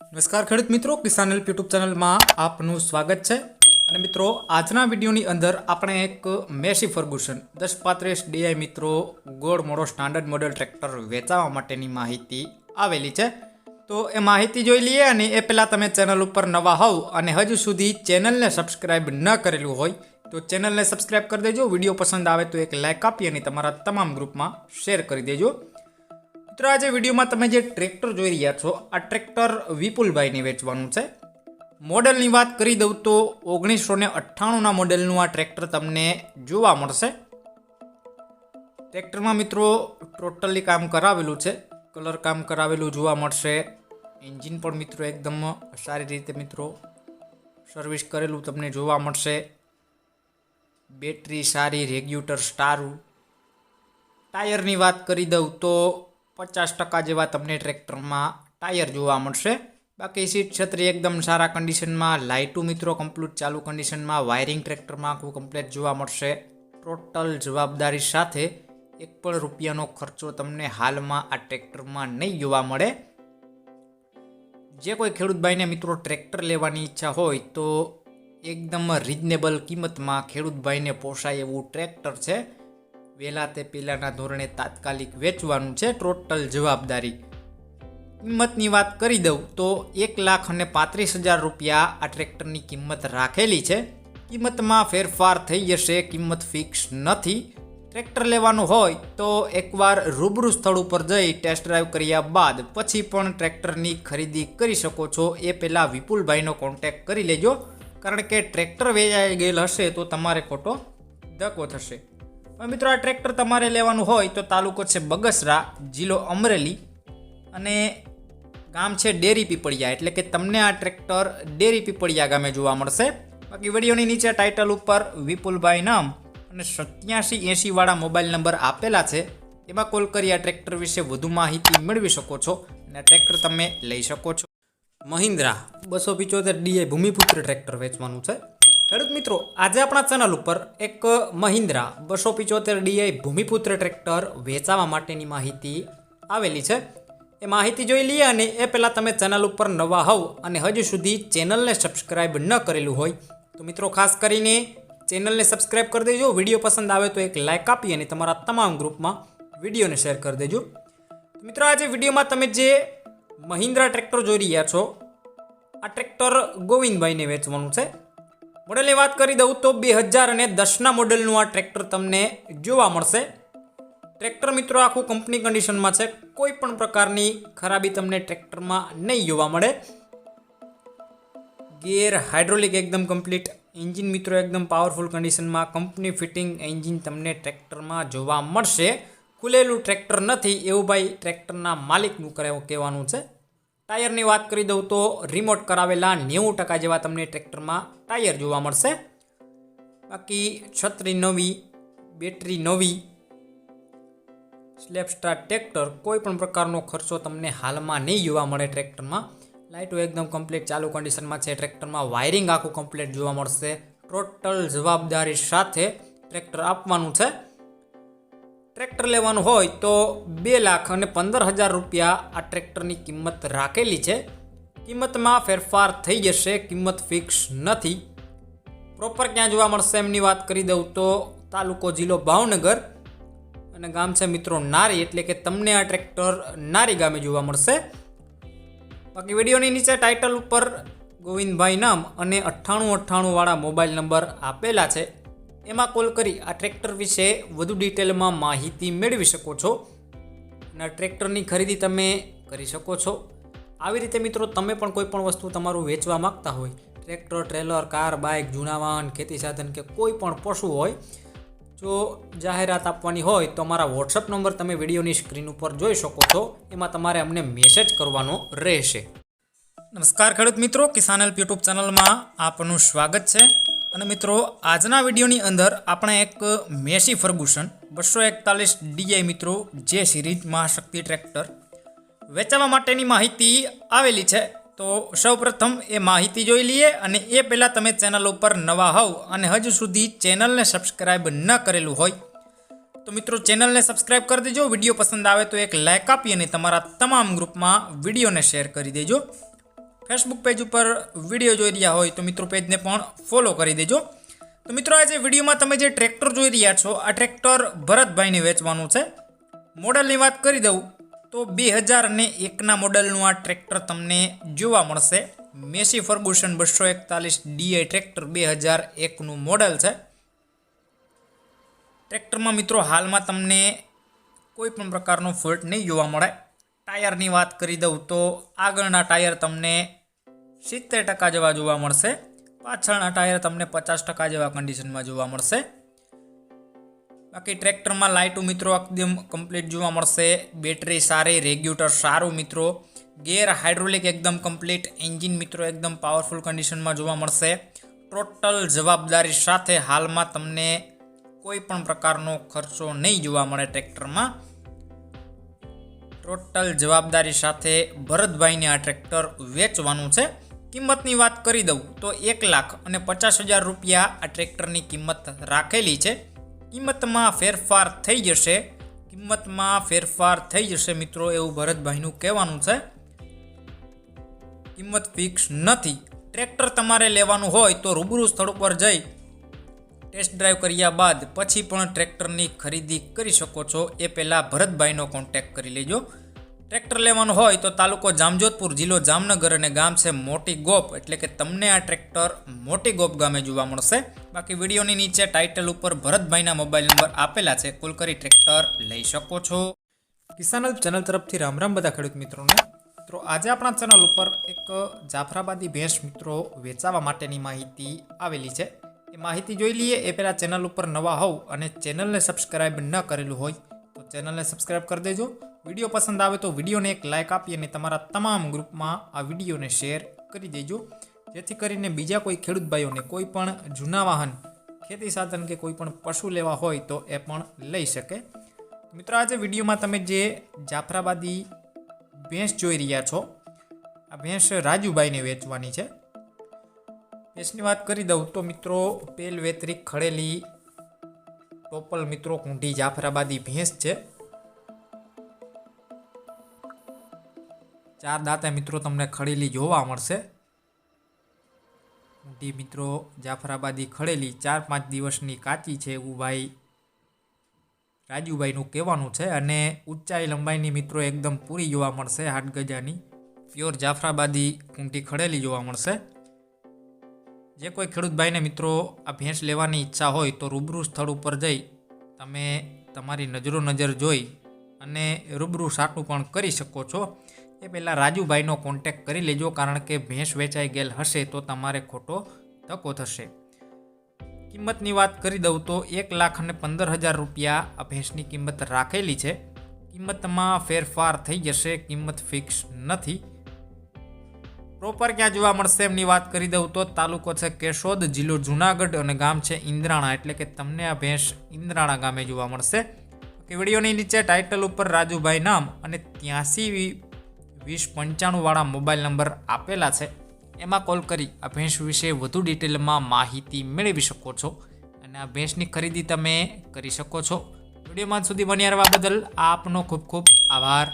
નમસ્કાર ખેડૂત મિત્રો, કિસાન હેલ્પ યુટ્યુબ ચેનલમાં આપનું સ્વાગત છે. અને મિત્રો, આજના વિડીયોની અંદર આપણે એક મેસી ફર્ગુસન દસ પાંત્રીસ ડીઆઈ મિત્રો ગોળ મોડો સ્ટાન્ડર્ડ મોડેલ ટ્રેક્ટર વેચાવા માટેની માહિતી આવેલી છે. તો એ માહિતી જોઈ લઈએ અને એ પહેલાં તમે ચેનલ ઉપર નવા હોવ અને હજુ સુધી ચેનલને સબસ્ક્રાઈબ ન કરેલું હોય, તો ચેનલને સબસ્ક્રાઈબ કરી દેજો. વીડિયો પસંદ આવે તો એક લાઇક આપી અને તમારા તમામ ગ્રુપમાં શેર કરી દેજો. મિત્રો, આજે વિડીયોમાં તમે જે ટ્રેક્ટર જોઈ રહ્યા છો, આ ટ્રેક્ટર વિપુલભાઈને વેચવાનું છે. મોડલની વાત કરી દઉં તો ઓગણીસો ને અઠ્ઠાણુંના મોડેલનું આ ટ્રેક્ટર તમને જોવા મળશે. ટ્રેક્ટરમાં મિત્રો, ટોટલી કામ કરાવેલું છે. કલર કામ કરાવેલું જોવા મળશે. એન્જિન પણ મિત્રો એકદમ સારી રીતે મિત્રો સર્વિસ કરેલું તમને જોવા મળશે. બેટરી સારી રેગ્યુટર સારું. ટાયરની વાત કરી દઉં તો પચાસ ટકા જેવા તમને ટ્રેક્ટરમાં ટાયર જોવા મળશે. બાકી સીટ છત્રી એકદમ સારા કન્ડિશનમાં લાઇટુ મિત્રો કમ્પ્લીટ ચાલુ કન્ડિશનમાં વાયરિંગ ટ્રેક્ટરમાં આખું કમ્પ્લીટ જોવા મળશે. ટોટલ જવાબદારી સાથે એક પણ રૂપિયાનો ખર્ચો તમને હાલમાં આ ટ્રેક્ટરમાં નહીં જોવા મળે. જે કોઈ ખેડૂતભાઈને મિત્રો ટ્રેક્ટર લેવાની ઈચ્છા હોય તો એકદમ રિઝનેબલ કિંમતમાં ખેડૂતભાઈને પોસાય એવું ટ્રેક્ટર છે. વહેલા તે પહેલાંના ધોરણે તાત્કાલિક વેચવાનું છે ટોટલ જવાબદારી. કિંમતની વાત કરી દઉં તો એક લાખ અને પાંત્રીસ હજાર રૂપિયા આ ટ્રેક્ટરની કિંમત રાખેલી છે. કિંમતમાં ફેરફાર થઈ જશે, કિંમત ફિક્સ નથી. ટ્રેક્ટર લેવાનું હોય તો એકવાર રૂબરૂ સ્થળ ઉપર જઈ ટેસ્ટ ડ્રાઈવ કર્યા બાદ પછી પણ ટ્રેક્ટરની ખરીદી કરી શકો છો. એ પહેલાં વિપુલભાઈનો કોન્ટેક કરી લેજો. કારણ કે ટ્રેક્ટર વેચાઈ ગયેલ હશે તો તમારે ખોટો ધક્કો થશે. મિત્રો આ ટ્રેક્ટર તમારે લેવાનું હોય તો તાલુકો છે બગસરા જિલ્લો અમરેલી અને ગામ છે ડેરી પીપળિયા. એટલે કે તમને આ ટ્રેક્ટર ડેરી પીપળિયા ગામે જોવા મળશે. બાકી વિડીયોની નીચે ટાઇટલ ઉપર વિપુલભાઈ નામ અને સત્યાસી એંશીવાળા મોબાઈલ નંબર આપેલા છે. એમાં કોલ કરી આ ટ્રેક્ટર વિશે વધુ માહિતી મેળવી શકો છો અને આ ટ્રેક્ટર તમે લઈ શકો છો. મહિન્દ્રા. બસો પિચોતેર ડીએ ભૂમિપુત્ર ટ્રેક્ટર વેચવાનું છે. ખેડૂત મિત્રો, આજે આપણા ચેનલ ઉપર એક મહિન્દ્રા બસો પિચોતેર ડીઆઈ ભૂમિપુત્ર ટ્રેક્ટર વેચાવા માટેની માહિતી આવેલી છે. એ માહિતી જોઈ લઈએ અને એ પહેલાં તમે ચેનલ ઉપર નવા હોવ અને હજુ સુધી ચેનલને સબસ્ક્રાઇબ ન કરેલું હોય, તો મિત્રો ખાસ કરીને ચેનલને સબસ્ક્રાઇબ કરી દેજો. વીડિયો પસંદ આવે તો એક લાઇક આપી અને તમારા તમામ ગ્રુપમાં વિડીયોને શેર કરી દેજો. મિત્રો, આજે વિડીયોમાં તમે જે મહિન્દ્રા ટ્રેક્ટર જોઈ રહ્યા છો, આ ટ્રેક્ટર ગોવિંદભાઈને વેચવાનું છે. મોડેલની વાત કરી દઉં તો બે હજાર અને દસના મોડેલનું આ ટ્રેક્ટર તમને જોવા મળશે. ટ્રેક્ટર મિત્રો, આખું કંપની કન્ડિશનમાં છે. કોઈ પણ પ્રકારની ખરાબી તમને ટ્રેક્ટરમાં નહીં જોવા મળે. ગિયર હાઇડ્રોલિક એકદમ કમ્પ્લીટ. એન્જિન મિત્રો, એકદમ પાવરફુલ કન્ડિશનમાં કંપની ફિટિંગ એન્જિન તમને ટ્રેક્ટરમાં જોવા મળશે. ખુલેલું ટ્રેક્ટર નથી એવું ભાઈ ટ્રેક્ટરના માલિકનું કહેવાનું છે. ટાયરની વાત કરી દઉં તો રિમોટ કરાવેલા નેવું ટકા જેવા તમને ટ્રેક્ટરમાં ટાયર જોવા મળશે. બાકી છત્રી નવી, બેટરી નવી, સ્લેપસ્ટાર ટ્રેક્ટર કોઈ પણ પ્રકારનો ખર્ચો તમને હાલમાં નહીં જોવા મળે ટ્રેક્ટરમાં. લાઇટો એકદમ કમ્પ્લીટ ચાલુ કન્ડિશનમાં છે, ટ્રેક્ટરમાં વાયરિંગ આખું કમ્પ્લીટ જોવા મળશે. ટોટલ જવાબદારી સાથે ટ્રેક્ટર આપવાનું છે. ટ્રેક્ટર લેવાનું હોય તો બે લાખ અને પંદર હજાર રૂપિયા આ ટ્રેક્ટરની કિંમત રાખેલી છે. કિંમતમાં ફેરફાર થઈ જશે, કિંમત ફિક્સ નથી. પ્રોપર ક્યાં જોવા મળશે એમની વાત કરી દઉં તો તાલુકો જિલ્લો ભાવનગર અને ગામ છે મિત્રો નારી, એટલે કે તમને આ ટ્રેક્ટર નારી ગામે જોવા મળશે. બાકી વિડીયોની નીચે ટાઇટલ ઉપર ગોવિંદભાઈ નામ અને અઠ્ઠાણું અઠ્ઠાણુંવાળા મોબાઈલ નંબર આપેલા છે. એમાં કોલ કરી આ ટ્રેક્ટર વિશે વધુ ડિટેલમાં માહિતી મેળવી શકો છો અને ટ્રેક્ટરની ખરીદી તમે કરી શકો છો. આવી રીતે મિત્રો તમે પણ કોઈ પણ વસ્તુ તમારું વેચવા માંગતા હોય, ટ્રેક્ટર, ટ્રેલર, કાર, બાઇક, જૂના વાહન, ખેતી સાધન કે કોઈ પણ પશુ હોય, જો જાહેરાત આપવાની હોય તો અમારા વોટ્સઅપ નંબર તમે વિડીયોની સ્ક્રીન ઉપર જોઈ શકો છો. એમાં તમારે અમને મેસેજ કરવાનો રહેશે. નમસ્કાર ખેડૂત મિત્રો, કિસાન હેલ્પ યુટ્યુબ ચેનલમાં આપનું સ્વાગત છે. અને મિત્રો, આજના વિડીયોની અંદર આપણે એક મેસી ફર્ગુસન, બસો એકતાલીસ ડીઆઈ મિત્રો, જે સિરીઝ મહાશક્તિ ટ્રેક્ટર વેચાવા માટેની માહિતી આવેલી છે. તો સૌપ્રથમ એ માહિતી જોઈ લઈએ અને એ પહેલાં તમે ચેનલ ઉપર નવા હોવ અને હજુ સુધી ચેનલને સબસ્ક્રાઈબ ન કરેલું હોય, તો મિત્રો ચેનલને સબસ્ક્રાઈબ કરી દેજો. વીડિયો પસંદ આવે તો એક લાઇક આપી અને તમારા તમામ ગ્રુપમાં વિડીયોને શેર કરી દેજો. ફેસબુક પેજ ઉપર વીડિયો જોઈ રહ્યા હોય તો મિત્રો પેજને પણ ફોલો કરી દેજો. તો મિત્રો આજે વિડીયોમાં તમે જે ટ્રેક્ટર જોઈ રહ્યા છો, આ ટ્રેક્ટર ભરતભાઈને વેચવાનું છે. મોડલની વાત કરી દઉં તો બે હજાર ને એકના મોડલનું આ ટ્રેક્ટર તમને જોવા મળશે. મેસી ફર્ગુસન બસો એકતાલીસ ડીઆઈ ટ્રેક્ટર બે હજાર એકનું મોડલ છે. ટ્રેક્ટરમાં મિત્રો હાલમાં તમને કોઈ પણ પ્રકારનો ફોલ્ટ નહીં જોવા મળે. ટાયરની વાત કરી દઉં તો આગળના ટાયર તમને સિત્તેર ટકા જેવા જોવા મળશે. પાછળના ટાયર તમને પચાસ ટકા જેવા કન્ડિશનમાં જોવા મળશે. બાકી ટ્રેક્ટરમાં લાઇટો મિત્રો એકદમ કમ્પ્લીટ જોવા મળશે. બેટરી સારી રેગ્યુલેટર સારું મિત્રો. ગેર હાઇડ્રોલિક એકદમ કમ્પ્લીટ એન્જિન મિત્રો એકદમ પાવરફુલ કન્ડિશનમાં જોવા મળશે. ટોટલ જવાબદારી સાથે હાલમાં તમને કોઈ પણ પ્રકારનો ખર્ચો નહીં જોવા મળે ટ્રેક્ટરમાં. ટોટલ જવાબદારી સાથે ભરતભાઈને આ ટ્રેક્ટર વેચવાનું છે. કિંમતની વાત કરી દઉં તો એક લાખ અને પચાસ હજાર રૂપિયા આ ટ્રેક્ટરની કિંમત રાખેલી છે. કિંમતમાં ફેરફાર થઈ જશે. કિંમતમાં ફેરફાર થઈ જશે મિત્રો એવું ભરતભાઈનું કહેવાનું છે. કિંમત ફિક્સ નથી. ટ્રેક્ટર તમારે લેવાનું હોય તો રૂબરૂ સ્થળ ઉપર જઈ ટેસ્ટ ડ્રાઈવ કર્યા બાદ પછી પણ ટ્રેક્ટરની ખરીદી કરી શકો છો. એ પહેલાં ભરતભાઈનો કોન્ટેક્ટ કરી લેજો. ટ્રેક્ટર લેવાનું હોય તો તાલુકો જામજોધપુર, જિલ્લો જામનગર અને ગામ છે મોટી ગોપ. એટલે કે તમને આ ટ્રેક્ટર મોટી ગોપ ગામે જોવા મળશે. બાકી વિડીયોની નીચે ટાઇટલ ઉપર ભરતભાઈના મોબાઈલ નંબર આપેલા છે. કુલ કરી ટ્રેક્ટર લઈ શકો છો. કિસાન ચેનલ તરફથી રામ રામ બધા ખેડૂત મિત્રોને. મિત્રો, આજે આપણા ચેનલ ઉપર એક જાફરાબાદી ભેંસ મિત્રો વેચાવા માટેની માહિતી આવેલી છે. એ માહિતી જોઈ લઈએ. એ પહેલાં ચેનલ ઉપર નવા હોવ અને ચેનલને સબસ્ક્રાઇબ ન કરેલું હોય તો ચેનલને સબસ્ક્રાઇબ કરી દેજો. વીડિયો પસંદ આવે તો વિડીયોને એક લાઇક આપી અને તમારા તમામ ગ્રુપમાં આ વિડીયોને શેર કરી દેજો. જેથી કરીને બીજા કોઈ ખેડૂત ભાઈઓને કોઈ પણ જૂના વાહન, ખેતી સાધન કે કોઈ પણ પશુ લેવા હોય તો એ પણ લઈ શકે. મિત્રો, આજે વિડીયોમાં તમે જે જાફરાબાદી ભેંસ જોઈ રહ્યા છો, આ ભેંસ રાજુભાઈને વેચવાની છે. ભેંસની વાત કરી દઉં તો મિત્રો પેલ વેતરી ખડેલી ટોપલ મિત્રો કુંઢી જાફરાબાદી ભેંસ છે. ચાર દાંતે મિત્રો તમને ખડેલી જોવા મળશે. કુંઢી મિત્રો જાફરાબાદી ખડેલી ચાર પાંચ દિવસની કાચી છે એવું ભાઈ રાજુભાઈનું કહેવાનું છે અને ઊંચાઈ લંબાઈની મિત્રો એકદમ પૂરી જોવા મળશે હાડગજાની પ્યોર જાફરાબાદી કુંટી ખડેલી જોવા મળશે. જે કોઈ ખેડૂત ભાઈને મિત્રો આ ભેંસ લેવાની ઈચ્છા હોય તો રૂબરૂ સ્થળ ઉપર જઈ તમે તમારી નજરો નજર જોઈ અને રૂબરૂ સાટું પણ કરી શકો છો. એ પહેલાં રાજુભાઈનો કોન્ટેક કરી લેજો કારણ કે ભેંસ વેચાઈ ગયેલ હશે તો તમારે ખોટો ધક્કો થશે. કિંમતની વાત કરી દઉં તો એક લાખ અને પંદર હજાર રૂપિયા આ ભેંસની કિંમત રાખેલી છે. કિંમતમાં ફેરફાર થઈ જશે, કિંમત ફિક્સ નથી. પ્રોપર ક્યાં જોવા મળશે એમની વાત કરી દઉં તો તાલુકો છે કેશોદ, જિલ્લો જુનાગઢ અને ગામ છે ઇન્દ્રાણા. એટલે કે તમને આ ભેંસ ઇન્દ્રાણા ગામે જોવા મળશે. કે વિડીયોની નીચે ટાઇટલ ઉપર રાજુભાઈ નામ અને ત્યાંસી વીસ પંચાણુંવાળા મોબાઈલ નંબર આપેલા છે. એમાં કોલ કરી આ ભેંસ વિશે વધુ ડિટેલમાં માહિતી મેળવી શકો છો અને આ ભેંસની ખરીદી તમે કરી શકો છો. વિડીયોમાં સુધી બન્યા રહેવા બદલ આપનો ખૂબ ખૂબ આભાર.